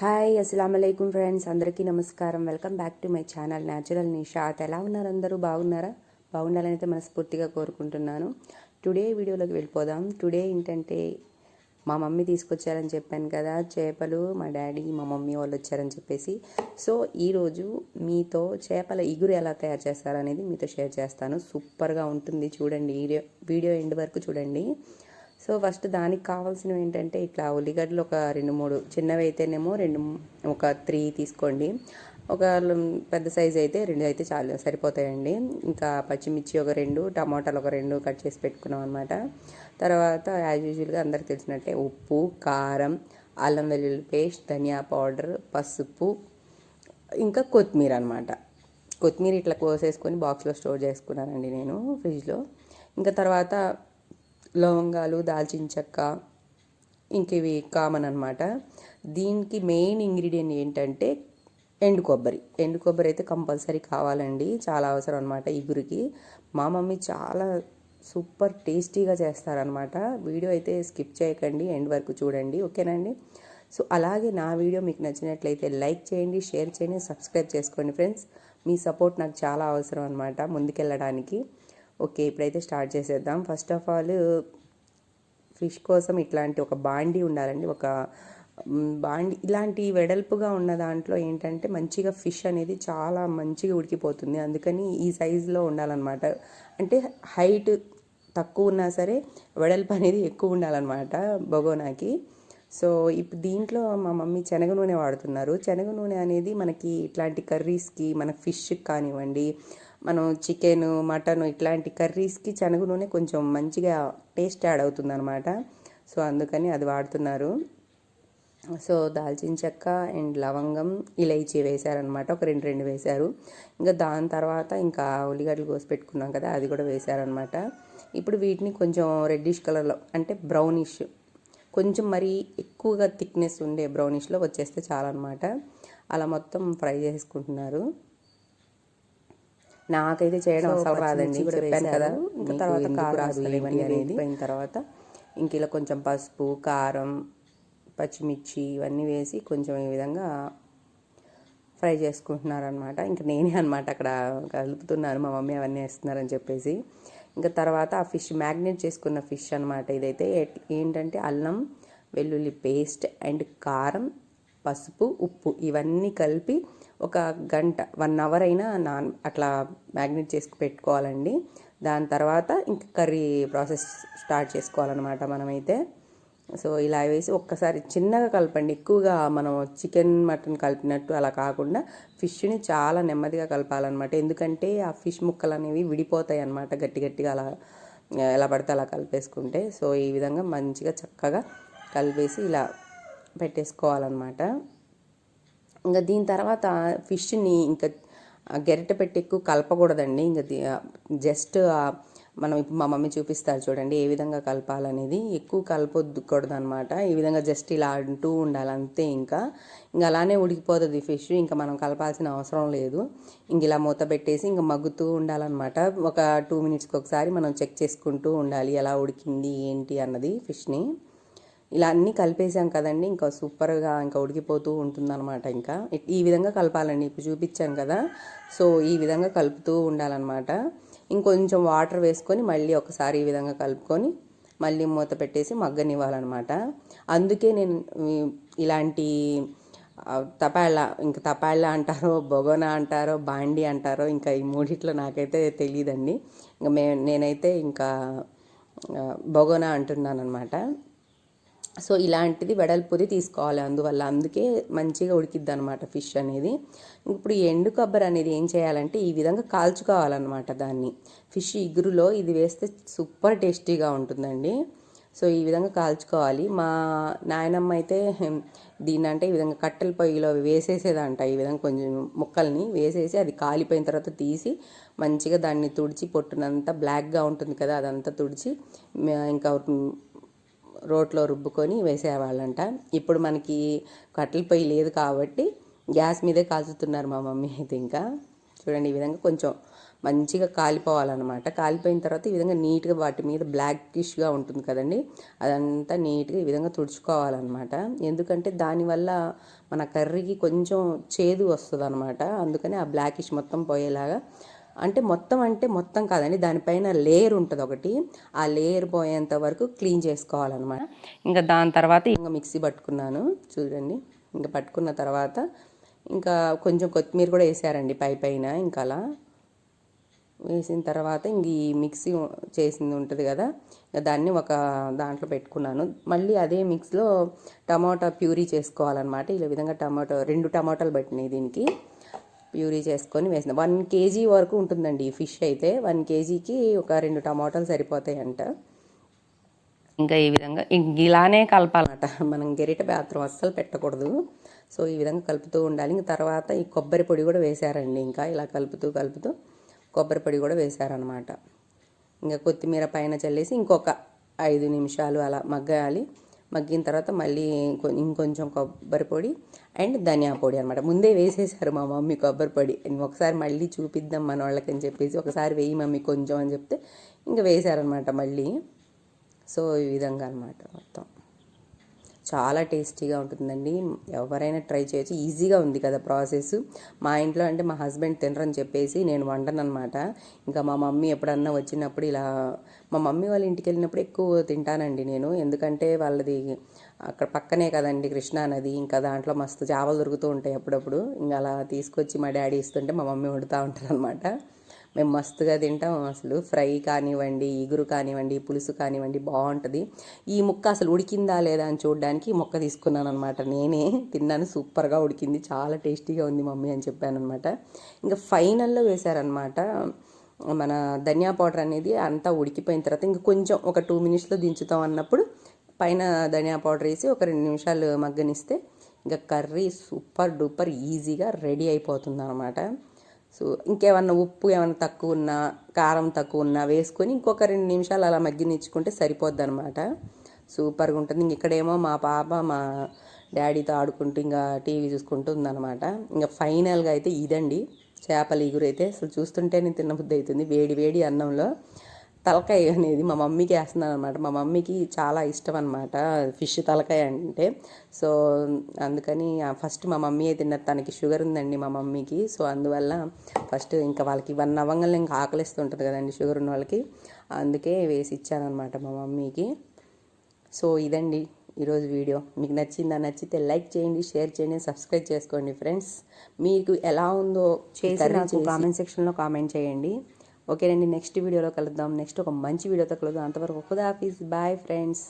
Hi అస్సలం అయికం friends. అందరికీ నమస్కారం. Welcome back to my channel natural Nishat ఎలా ఉన్నారు అందరూ బాగున్నారా? బాగుండాలని అయితే మనస్ఫూర్తిగా కోరుకుంటున్నాను. టుడే వీడియోలోకి వెళ్ళిపోదాం. టుడే ఏంటంటే మా మమ్మీ తీసుకొచ్చారని చెప్పాను కదా చేపలు మా డాడీ మా మమ్మీ వాళ్ళు వచ్చారని చెప్పేసి. సో ఈరోజు మీతో చేపల ఇగురు ఎలా తయారు చేస్తారనేది మీతో షేర్ చేస్తాను. సూపర్గా ఉంటుంది. చూడండి వీడియో వీడియో ఎండ్ వరకు చూడండి. సో ఫస్ట్ దానికి కావాల్సినవి ఏంటంటే ఇట్లా ఉల్లిగడ్డలు ఒక రెండు మూడు చిన్నవి అయితేనేమో రెండు ఒక త్రీ తీసుకోండి. ఒక పెద్ద సైజ్ అయితే రెండు అయితే చాలు సరిపోతాయండి. ఇంకా పచ్చిమిర్చి ఒక రెండు టమాటాలు ఒక రెండు కట్ చేసి పెట్టుకున్నాం అనమాట తర్వాత యాజ్ యూజువల్గా అందరికి తెలిసినట్టే ఉప్పు కారం అల్లం వెల్లుల్లి పేస్ట్ ధనియా పౌడర్ పసుపు ఇంకా కొత్తిమీర అనమాట కొత్తిమీర ఇట్లా కోసేసుకొని బాక్స్లో స్టోర్ చేసుకున్నానండి నేను ఫ్రిడ్జ్లో. ఇంకా తర్వాత లవంగాలు దాల్చిన చెక్క ఇంక ఇవి కామన్ అనమాట దీనికి మెయిన్ ఇంగ్రీడియంట్ ఏంటంటే ఎండు కొబ్బరి. ఎండు కొబ్బరి అయితే కంపల్సరీ కావాలండి. చాలా అవసరం అనమాట ఇగురికి. మా మమ్మీ చాలా సూపర్ టేస్టీగా చేస్తారనమాట వీడియో అయితే స్కిప్ చేయకండి. ఎండ్ వరకు చూడండి. ఓకేనండి సో అలాగే నా వీడియో మీకు నచ్చినట్లయితే లైక్ చేయండి షేర్ చేయండి సబ్స్క్రైబ్ చేసుకోండి ఫ్రెండ్స్. మీ సపోర్ట్ నాకు చాలా అవసరం అనమాట ముందుకెళ్ళడానికి. ఓకే ఇప్పుడైతే స్టార్ట్ చేసేద్దాం. ఫస్ట్ ఆఫ్ ఆల్ ఫిష్ కోసం ఇట్లాంటి ఒక బాండీ ఉండాలండి. ఒక బాండి ఇలాంటి వెడల్పుగా ఉన్న దాంట్లో ఏంటంటే మంచిగా ఫిష్ అనేది చాలా మంచిగా ఉడికిపోతుంది. అందుకని ఈ సైజులో ఉండాలన్నమాట. అంటే హైట్ తక్కువ ఉన్నా సరే వెడల్పు అనేది ఎక్కువ ఉండాలన్నమాట బొగోనాకి. సో ఇప్పుడు దీంట్లో మా మమ్మీ శనగ నూనె వాడుతున్నారు. శనగ నూనె అనేది మనకి ఇట్లాంటి కర్రీస్కి మన ఫిష్కి కానివ్వండి మనం చికెన్ మటన్ ఇట్లాంటి కర్రీస్కి శనగ నూనె కొంచెం మంచిగా టేస్ట్ యాడ్ అవుతుంది అనమాట సో అందుకని అది వాడుతున్నారు. సో దాల్చిన చెక్క అండ్ లవంగం ఇలైచి వేశారనమాట ఒక రెండు రెండు వేశారు. ఇంకా దాని తర్వాత ఇంకా ఉల్లిగడ్డలు కోసి పెట్టుకున్నాం కదా అది కూడా వేశారనమాట ఇప్పుడు వీటిని కొంచెం రెడ్డిష్ కలర్లో అంటే బ్రౌనిష్. కొంచెం మరీ ఎక్కువగా థిక్నెస్ ఉండే బ్రౌనిష్లో వచ్చేస్తే చాలన్నమాట. అలా మొత్తం ఫ్రై చేసుకుంటున్నారు. నాకైతే చేయడం అసలు రాదండి. చెప్పాను కదా. ఇంకా తర్వాత కారం ఇవన్నీ అనేది అయిన తర్వాత? ఇంక ఇలా కొంచెం పసుపు కారం పచ్చిమిర్చి ఇవన్నీ వేసి కొంచెం ఈ విధంగా ఫ్రై చేసుకుంటున్నారనమాట ఇంకా నేనే అనమాట అక్కడ కలుపుతున్నాను. మా మమ్మీ అవన్నీ వేస్తున్నారని చెప్పేసి. ఇంకా తర్వాత ఆ ఫిష్ మ్యాగ్నేట్ చేసుకున్న ఫిష్ అనమాట ఇదైతే. ఏంటంటే అల్లం వెల్లుల్లి పేస్ట్ అండ్ కారం పసుపు ఉప్పు ఇవన్నీ కలిపి ఒక గంట వన్ అవర్ అయినా నాన్ అట్లా మ్యాగ్నెట్ చేసి పెట్టుకోవాలండి. దాని తర్వాత ఇంకా కర్రీ ప్రాసెస్ స్టార్ట్ చేసుకోవాలన్నమాట మనమైతే. సో ఇలా వేసి ఒక్కసారి చిన్నగా కలపండి. ఎక్కువగా మనం చికెన్ మటన్ కలిపినట్టు అలా కాకుండా ఫిష్ని చాలా నెమ్మదిగా కలపాలన్నమాట. ఎందుకంటే ఆ ఫిష్ ముక్కలు అనేవి విడిపోతాయి అన్నమాట గట్టి గట్టిగా అలా ఎలా పడితే అలా కలిపేసుకుంటే. సో ఈ విధంగా మంచిగా చక్కగా కలిపేసి ఇలా పెట్టేసుకోవాలన్నమాట. ఇంకా దీని తర్వాత ఫిష్ని ఇంకా గెరిట పెట్టి ఎక్కువ కలపకూడదండి. ఇంకా జస్ట్ మనం ఇప్పుడు మా మమ్మీ చూపిస్తారు చూడండి ఏ విధంగా కలపాలనేది. ఎక్కువ కలపొద్దుకూడదు అనమాట ఈ విధంగా జస్ట్ ఇలా అంటూ ఉండాలి అంతే ఇంకా. ఇంకా అలానే ఉడికిపోతుంది ఫిష్. ఇంకా మనం కలపాల్సిన అవసరం లేదు. ఇంక ఇలా మూత పెట్టేసి ఇంకా మగ్గుతూ ఉండాలన్నమాట. ఒక టూ మినిట్స్కి ఒకసారి మనం చెక్ చేసుకుంటూ ఉండాలి ఎలా ఉడికింది ఏంటి అన్నది ఫిష్ని. ఇలా అన్నీ కలిపేసాం కదండి. ఇంకా సూపర్గా ఇంకా ఉడికిపోతూ ఉంటుందన్నమాట ఇంకా. ఈ విధంగా కలపాలండి. ఇప్పుడు చూపించాను కదా. సో ఈ విధంగా కలుపుతూ ఉండాలన్నమాట. ఇంకొంచెం వాటర్ వేసుకొని మళ్ళీ ఒకసారి ఈ విధంగా కలుపుకొని మళ్ళీ మూత పెట్టేసి మగ్గనివ్వాలన్నమాట. అందుకే నేను ఇలాంటి తపాళ్ళ ఇంకా తపాళ్ళ అంటారో బొగోనా అంటారో బాండి అంటారో ఇంకా ఈ మూడిట్లో నాకైతే తెలియదండి ఇంకా మే నేనైతే ఇంకా బొగోనా అంటున్నాను అనమాట సో ఇలాంటిది వెడల్పుది తీసుకోవాలి. అందువల్ల అందుకే మంచిగా ఉడికిద్ది అనమాట ఫిష్ అనేది. ఇప్పుడు ఎండు కొబ్బరి అనేది ఏం చేయాలంటే ఈ విధంగా కాల్చుకోవాలన్నమాట దాన్ని. ఫిష్ ఇగురులో ఇది వేస్తే సూపర్ టేస్టీగా ఉంటుందండి. సో ఈ విధంగా కాల్చుకోవాలి. మా నాయనమ్మ అయితే దీన్ని అంటే ఈ విధంగా కట్టెల పొయ్యిలో వేసేసేదంట. ఈ విధంగా కొంచెం ముక్కల్ని వేసేసి అది కాలిపోయిన తర్వాత తీసి మంచిగా దాన్ని తుడిచి పొట్టునంతా బ్లాక్గా ఉంటుంది కదా అదంతా తుడిచి ఇంకా రోట్లో రుబ్బుకొని వేసేవాళ్ళంట. ఇప్పుడు మనకి కట్టెల పొయ్యి లేదు కాబట్టి గ్యాస్ మీదే కాల్చుతున్నారు మా మమ్మీ అయితే ఇంకా. చూడండి ఈ విధంగా కొంచెం మంచిగా కాలిపోవాలన్నమాట. కాలిపోయిన తర్వాత ఈ విధంగా నీట్గా వాటి మీద బ్లాకిష్గా ఉంటుంది కదండి. అదంతా నీట్గా ఈ విధంగా తుడుచుకోవాలన్నమాట. ఎందుకంటే దానివల్ల మన కర్రీకి కొంచెం చేదు వస్తుంది అనమాట అందుకని ఆ బ్లాకిష్ మొత్తం పోయేలాగా అంటే మొత్తం అంటే మొత్తం కాదండి దానిపైన లేయర్ ఉంటుంది ఒకటి. ఆ లేయర్ పోయేంత వరకు క్లీన్ చేసుకోవాలన్నమాట. ఇంకా దాని తర్వాత ఇంకా మిక్సీ పట్టుకున్నాను చూడండి. ఇంకా పట్టుకున్న తర్వాత ఇంకా కొంచెం కొత్తిమీర కూడా వేసారండి పై పైన ఇంకా అలా వేసిన తర్వాత ఇంక ఈ మిక్సీ చేసింది ఉంటుంది కదా ఇంకా దాన్ని ఒక దాంట్లో పెట్టుకున్నాను. మళ్ళీ అదే మిక్స్లో టమాటా ప్యూరీ చేసుకోవాలన్నమాట. ఈ విధంగా టమాటో రెండు టమాటాలు పట్టినాయి దీనికి. ప్యూరీ చేసుకొని వేసిన. వన్ కేజీ వరకు ఉంటుందండి ఈ ఫిష్ అయితే. వన్ కేజీకి ఒక రెండు టమాటాలు సరిపోతాయంట. ఇంకా ఈ విధంగా ఇలానే కలపాలన్నమాట. మనం గెరిట బాత్రూమ్ అస్సలు పెట్టకూడదు. సో ఈ విధంగా కలుపుతూ ఉండాలి. ఇంక తర్వాత ఈ కొబ్బరి పొడి కూడా వేశారండి. ఇంకా ఇలా కలుపుతూ కలుపుతూ కొబ్బరి పొడి కూడా వేశారనమాట ఇంకా కొత్తిమీర పైన చల్లేసి ఇంకొక ఐదు నిమిషాలు అలా మగ్గాలి. మగ్గిన తర్వాత మళ్ళీ ఇంకొంచెం కొబ్బరి పొడి అండ్ ధనియా పొడి అనమాట ముందే వేసేసారు మా మమ్మీ కొబ్బరి పొడి. ఒకసారి మళ్ళీ చూపిద్దాం మన వాళ్ళకి అని చెప్పేసి ఒకసారి వేయి మమ్మీ కొంచెం అని చెప్తే ఇంకా వేశారనమాట మళ్ళీ. సో ఈ విధంగా అనమాట మొత్తం. చాలా టేస్టీగా ఉంటుందండి. ఎవరైనా ట్రై చేయొచ్చు. ఈజీగా ఉంది కదా ప్రాసెస్. మా ఇంట్లో అంటే మా హస్బెండ్ తినరని చెప్పేసి నేను వండను అనమాట ఇంకా మా మమ్మీ ఎప్పుడన్నా వచ్చినప్పుడు ఇలా మా మమ్మీ వాళ్ళ ఇంటికి వెళ్ళినప్పుడు ఎక్కువ తింటానండి నేను. ఎందుకంటే వాళ్ళది అక్కడ పక్కనే కదండి కృష్ణా నది. ఇంకా దాంట్లో మస్తు చేపలు దొరుకుతూ ఉంటాయి అప్పుడప్పుడు. ఇంకా అలా తీసుకొచ్చి మా డాడీ ఇస్తుంటే మా మమ్మీ వండుతూ ఉంటారు అనమాట మేము మస్తుగా తింటాం. అసలు ఫ్రై కానివ్వండి ఇగురు కానివ్వండి పులుసు కానివ్వండి బాగుంటుంది. ఈ ముక్క అసలు ఉడికిందా లేదా అని చూడడానికి ఈ ముక్క తీసుకున్నాను అనమాట నేనే తిన్నాను సూపర్గా ఉడికింది చాలా టేస్టీగా ఉంది మమ్మీ అని చెప్పాను అనమాట ఇంకా ఫైనల్లో వేశారనమాట మన ధనియా పౌడర్ అనేది అంతా ఉడికిపోయిన తర్వాత ఇంకా కొంచెం ఒక టూ మినిట్స్లో దించుతాం అన్నప్పుడు పైన ధనియా పౌడర్ వేసి ఒక రెండు నిమిషాలు మగ్గనిస్తే ఇంకా కర్రీ సూపర్ డూపర్ ఈజీగా రెడీ అయిపోతుంది అనమాట సో ఇంకేమన్నా ఉప్పు ఏమైనా తక్కువ ఉన్నా కారం తక్కువ ఉన్నా వేసుకొని ఇంకొక రెండు నిమిషాలు అలా మగ్గినిచ్చుకుంటే సరిపోద్ది అనమాట సూపర్గా ఉంటుంది ఇంక ఇక్కడేమో మా పాప మా డాడీతో ఆడుకుంటూ ఇంకా టీవీ చూసుకుంటూ ఉందన్నమాట. ఇంకా ఫైనల్గా అయితే ఇదండి. చేపల ఇగురు అయితే. అసలు చూస్తుంటేనే తినబుద్ధి అవుతుంది. వేడి వేడి అన్నంలో తలకాయ అనేది మా మమ్మీకి వేస్తున్నాను అనమాట మా మమ్మీకి చాలా ఇష్టం అనమాట ఫిష్ తలకాయ అంటే. సో అందుకని ఫస్ట్ మా మమ్మీ తిన్నది తనకి షుగర్ ఉందండి మా మమ్మీకి. సో అందువల్ల ఫస్ట్ ఇంకా వాళ్ళకి వన్ అవ్వగానే ఇంకా ఆకలిస్తుంటుంది కదండి షుగర్ ఉన్న వాళ్ళకి. అందుకే వేసి ఇచ్చానమాట మా మమ్మీకి. సో ఇదండి ఈరోజు వీడియో. మీకు నచ్చిందా? నచ్చితే లైక్ చేయండి షేర్ చేయండి సబ్స్క్రైబ్ చేసుకోండి ఫ్రెండ్స్. మీకు ఎలా ఉందో చేసి నాకు కామెంట్ సెక్షన్లో కామెంట్ చేయండి. ఓకేనండి నెక్స్ట్ వీడియోలో కలుద్దాం. నెక్స్ట్ ఒక మంచి వీడియోతో కలుద్దాం. అంతవరకు ఖుదాఫీజ్ బాయ్ ఫ్రెండ్స్